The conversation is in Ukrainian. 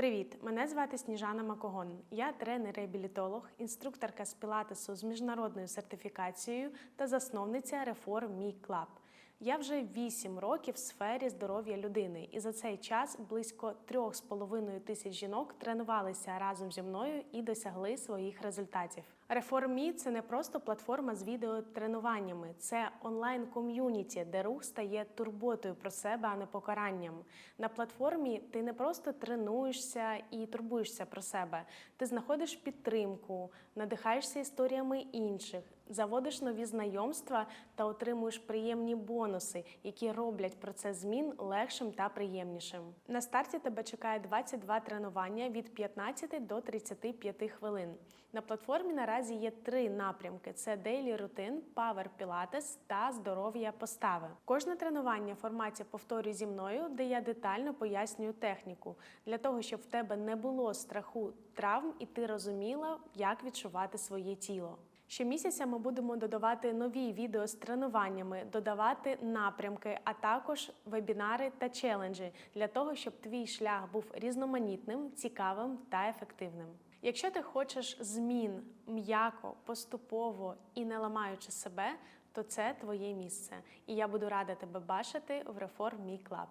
Привіт! Мене звати Сніжана Макогон. Я тренер-реабілітолог, інструкторка з пілатесу з міжнародною сертифікацією та засновниця реформ Мій Club. Я вже 8 років в сфері здоров'я людини, і за цей час близько 3,5 тисяч жінок тренувалися разом зі мною і досягли своїх результатів. Me – це не просто платформа з відеотренуваннями, це онлайн-ком'юніті, де рух стає турботою про себе, а не покаранням. На платформі ти не просто тренуєшся і турбуєшся про себе. Ти знаходиш підтримку, надихаєшся історіями інших, заводиш нові знайомства та отримуєш приємні бонуси, які роблять процес змін легшим та приємнішим. На старті тебе чекає 22 тренування від 15 до 35 хвилин. На платформі наразі є три напрямки: це Daily Routine, Power Pilates та здоров'я постави. Кожне тренування в форматі повторюй зі мною, де я детально пояснюю техніку для того, щоб в тебе не було страху травм і ти розуміла, як відчувати своє тіло. Щомісяця ми будемо додавати нові відео з тренуваннями, додавати напрямки, а також вебінари та челенджі для того, щоб твій шлях був різноманітним, цікавим та ефективним. Якщо ти хочеш змін м'яко, поступово і не ламаючи себе, то це твоє місце. І я буду рада тебе бачити в Reform Me Club.